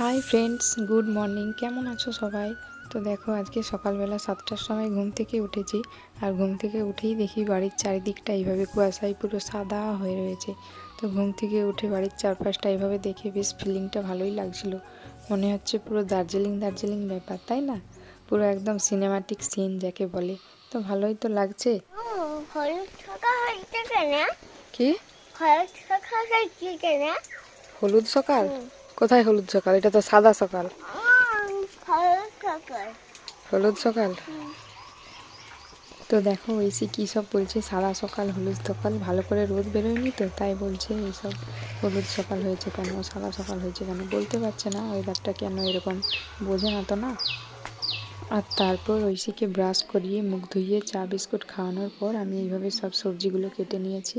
Hi friends good morning কেমন আছো সবাই? তো দেখো আজকে সকালবেলা সাতটার সময় ঘুম থেকে উঠেছি আর ঘুম থেকে উঠেই দেখি বাড়ির চারিদিকটা এইভাবে কুয়াশায় পুরো সাদা হয়ে রয়েছে। তো ঘুম থেকে উঠে বাড়ির চারপাশটা এইভাবে দেখে বেশ ফিলিংটা ভালোই লাগছিল। মনে হচ্ছে পুরো দার্জিলিং দার্জিলিং ব্যাপার তাই না? পুরো একদম সিনেমাটিক সিন যাকে বলে। তো ভালোই তো লাগছে? কি? হলুদ সকাল কোথায় হলুদ সকাল? এটা তো সাদা সকাল। হলুদ সকাল? তো দেখো ঐসি কী সব বলছে? সাদা সকাল, হলুদ সকাল, ভালো করে রোদ বেরোয়নি তো? তাই বলছে এইসব হলুদ সকাল হয়েছে কেন? সাদা সকাল হয়েছে কেন? বলতে পারছে না ওয়েদারটা কেন এরকম বোঝে না তো না? আর তারপর ঐশীকে ব্রাশ করিয়ে, মুখ ধুইয়ে, চা, বিস্কুট খাওয়ানোর পর আমি এইভাবে সব সবজিগুলো কেটে নিয়েছি।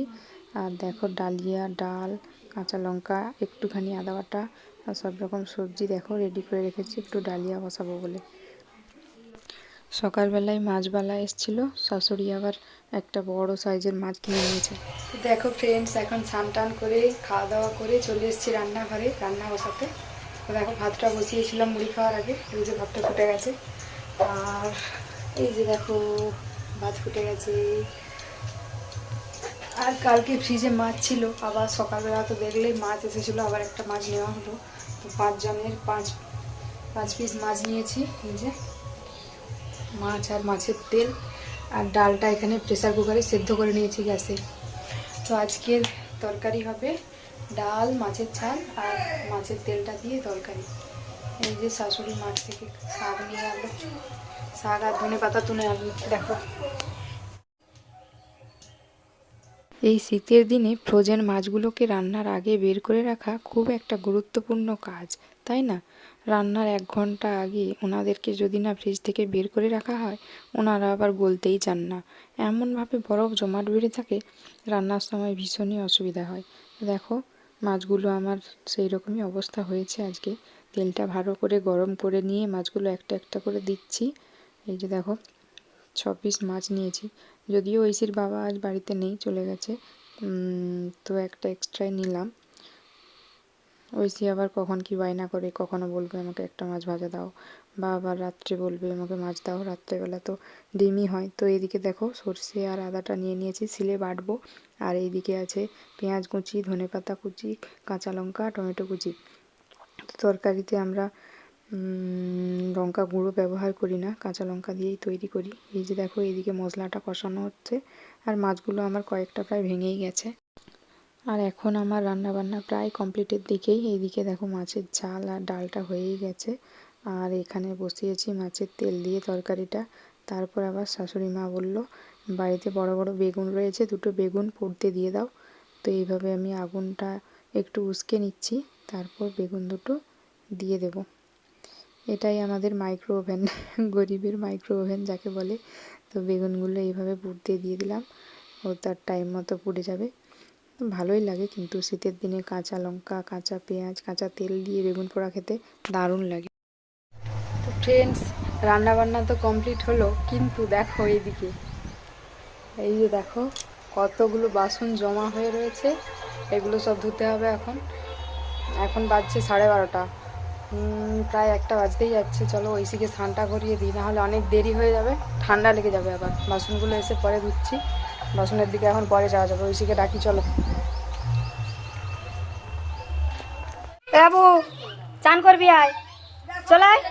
আর দেখো, ডালিয়া, ডাল কাঁচা লঙ্কা, একটুখানি আদা বাটা আর সব রকম সবজি দেখো রেডি করে রেখেছি, একটু ডালিয়া বসাবো বলে। সকালবেলায় মাছবালা এসেছিল, শাশুড়ি আবার একটা বড় সাইজের মাছ কিনে নিয়েছে। দেখো ফ্রেন্ডস এখন স্নান টান করে খাওয়া দাওয়া করে চলে এসেছি রান্নাঘরে, রান্না বসাতে। দেখো ভাতটা বসিয়েছিলাম মুড়ি খাওয়ার আগে, এই যে ভাতটা ফুটে গেছে। আর এই যে দেখো, ভাত ফুটে গেছে। আর কালকে ফ্রিজে মাছ ছিল, আবার সকালবেলা তো দেখলেই মাছ এসেছিল, আবার একটা মাছ নেওয়া হলো। তো পাঁচ জনের পাঁচ পাঁচ পিস মাছ নিয়েছি, এই মাছ আর মাছের তেল। আর ডালটা এখানে প্রেসার কুকারে সেদ্ধ করে নিয়েছি গ্যাসে। তো আজকের তরকারি হবে ডাল, মাছের ঝাল আর মাছের তেলটা দিয়ে তরকারি। এই যে শাশুড়ি মাছ থেকে শাক নিয়ে আনলো শাক আর ধনে পাতা তুলে আনলো, দেখো। এই শীতের দিনে ফ্রোজেন মাছগুলোকে রান্নার আগে বের করে রাখা খুব একটা গুরুত্বপূর্ণ কাজ, তাই না? রান্নার এক ঘণ্টা আগে ওনাদেরকে যদি না ফ্রিজ থেকে বের করে রাখা হয়, ওনারা আবার গলতেই চান না। এমনভাবে বরফ জমাট বেড়ে থাকে, রান্নার সময় ভীষণই অসুবিধা হয়। দেখো, মাছগুলো আমার সেই রকমই অবস্থা হয়েছে আজকে। তেলটা ভালো করে গরম করে নিয়ে মাছগুলো একটা একটা করে দিচ্ছি। এই যে দেখো ছ পিস মাছ নিয়েছি। যদিও ঐশীর বাবা আজ বাড়িতে নেই, চলে গেছে। তো একটা এক্সট্রাই নিলাম। ঐশী আবার কখন কি বায়না করে, কখনো বলবে আমাকে একটা মাছ ভাজা দাও, বা আবার রাত্রে বলবে আমাকে মাছ দাও, রাত্রেবেলা তো ডিমই হয়। তো এইদিকে দেখো সর্ষে আর আদাটা নিয়ে নিয়েছি সিলে বাটবো। আর এইদিকে আছে পেঁয়াজ কুচি, ধনেপাতা কুচি, কাঁচা লঙ্কা, টমেটো কুচি। তরকারিতে আমরা লঙ্কা গুঁড়ো ব্যবহার করি না, কাঁচা লঙ্কা দিয়েই তৈরি করি। এই যে দেখো, এদিকে মশলাটা কষানো হচ্ছে আর মাছগুলো আমার কয়েকটা প্রায় ভেঙেই গেছে। আর এখন আমার রান্না বান্না প্রায় কমপ্লিটের দিকেই। এইদিকে দেখো মাছের ঝাল আর ডালটা হয়েই গেছে। আর এখানে বসিয়েছি মাছের তেল দিয়ে তরকারিটা। তারপর আবার শাশুড়ি মা বলল, বাড়িতে বড় বড় বেগুন রয়েছে, দুটো বেগুন পুড়তে দিয়ে দাও। তো এইভাবে আমি আগুনটা একটু উস্কে নিচ্ছি, তারপর বেগুন দুটো দিয়ে দেবো। এটাই আমাদের মাইক্রো ওভেন গরিবের মাইক্রো ওভেন যাকে বলে। তো বেগুনগুলো এইভাবে পুড়তে দিয়ে দিলাম। ও তার টাইম মতো পুড়ে যাবে। ভালোই লাগে কিন্তু শীতের দিনে কাঁচা লঙ্কা, কাঁচা পেঁয়াজ, কাঁচা তেল দিয়ে বেগুন পোড়া খেতে দারুণ লাগে। তো ফ্রেন্ডস রান্না বান্না তো কমপ্লিট হলো, কিন্তু দেখো এইদিকে। এই যে দেখো, কতগুলো বাসন জমা হয়ে রয়েছে। এগুলো সব ধুতে হবে এখন। এখন বাজছে সাড়ে বারোটা। প্রায় একটা বাজতেই যাচ্ছে চলো ঐশীকে স্নানটা করিয়ে দিই নাহলে অনেক দেরি হয়ে যাবে ঠান্ডা লেগে যাবে আবার বাসনগুলো এসে পরে ধুচ্ছি বাসনের দিকে এখন পরে যাওয়া যাবে ঐশীকে ডাকি চলো বাবু চান করবি আয় চল আয়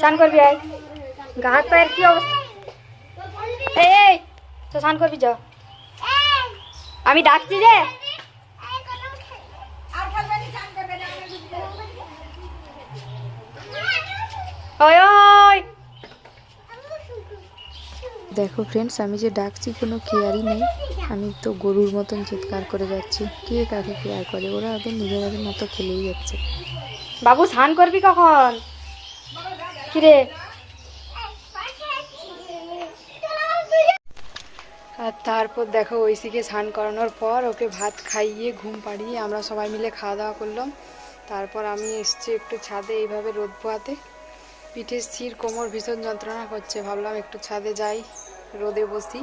চান করবি আয় গা হাত পায়ের কি অবস্থা এই তো চান করবি যা আমি ডাকছি যে ওই ওই। দেখো ফ্রেন্ডস আমি যে ডাকছি কোনো কেয়ারই নেই। আমি তো গরুর মতন চিৎকার করে যাচ্ছি। কে কাকে কেয়ার করে? ওরা ওদের নিজেদের মতো খেলেই যাচ্ছে। বাবু স্নান করবি কখন? কিরে? আর তারপর দেখো ঐশীকে স্নান করানোর পর ওকে ভাত খাইয়ে ঘুম পাড়িয়ে আমরা সবাই মিলে খাওয়া দাওয়া করলাম। তারপর আমি এসছি একটু ছাদে এইভাবে রোদ পোয়াতে পিঠে স্থির কোমর, ভীষণ যন্ত্রণা করছে ভাবলাম একটু ছাদে যাই, রোদে বসি।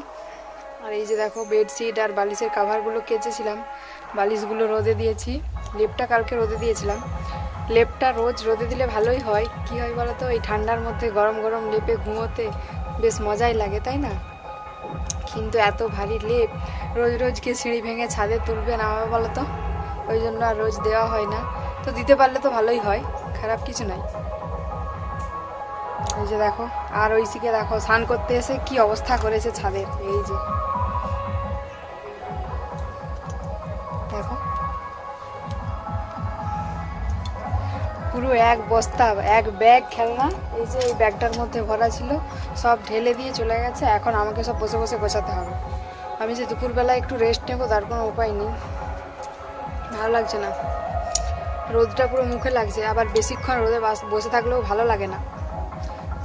আর এই যে দেখো বেডশিট আর বালিশের কাভারগুলো কেচেছিলাম। বালিশগুলো রোদে দিয়েছি। লেপটা কালকে রোদে দিয়েছিলাম। লেপটা রোজ রোদে দিলে ভালোই হয়। কি হয় বলো তো এই ঠান্ডার মধ্যে গরম গরম লেপে ঘুমোতে বেশ মজাই লাগে, তাই না? কিন্তু এত ভারী লেপ, রোজ রোজ কে সিঁড়ি ভেঙে ছাদে তুলবে নামাবে বলো তো ওই জন্য আর রোজ দেওয়া হয় না। তো দিতে পারলে তো ভালোই হয়, খারাপ কিছু নাই। এই যে দেখো, আর ঐশীকে দেখো, স্নান করতে এসে কি অবস্থা করেছে ছাদের, এই যে। দেখো। পুরো এক বস্তা, এক ব্যাগ খেলনা, এই যে এই ব্যাগটার মধ্যে ভরা ছিল, সব ঢেলে দিয়ে চলে গেছে, এখন আমাকে সব বসে বসে গোছাতে হবে। আমি যে দুপুরবেলা একটু রেস্ট নেব, তার কোনো উপায় নেই। ভালো লাগছে না। রোদটা পুরো মুখে লাগছে, আবার বেশিক্ষণ রোদে বসে থাকলেও ভালো লাগে না।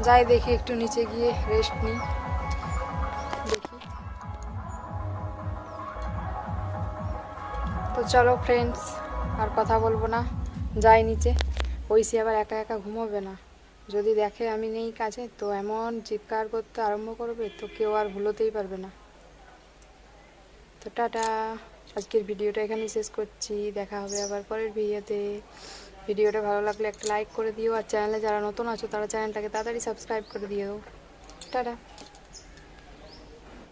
যাই দেখি, একটু নিচে গিয়ে রেস্ট নিই। দেখি। তো চলো ফ্রেন্ডস আর কথা বলব না। যাই নিচে। ঐশী আবার একা একা ঘুমোবে না। যদি দেখে আমি নেই কাছে তো এমন চিৎকার করতে আরম্ভ করবে, তো কেউ আর ভুলোতেই পারবে না। তো টাটা। আজকের ভিডিওটা এখানেই শেষ করছি। দেখা হবে আবার পরের ভিডিওতে ভিডিওটা ভালো লাগলে একটা লাইক করে দিও। আর চ্যানেলে যারা নতুন আছো, তারা চ্যানেলটাকে তাড়াতাড়ি সাবস্ক্রাইব করে দিও। টাটা।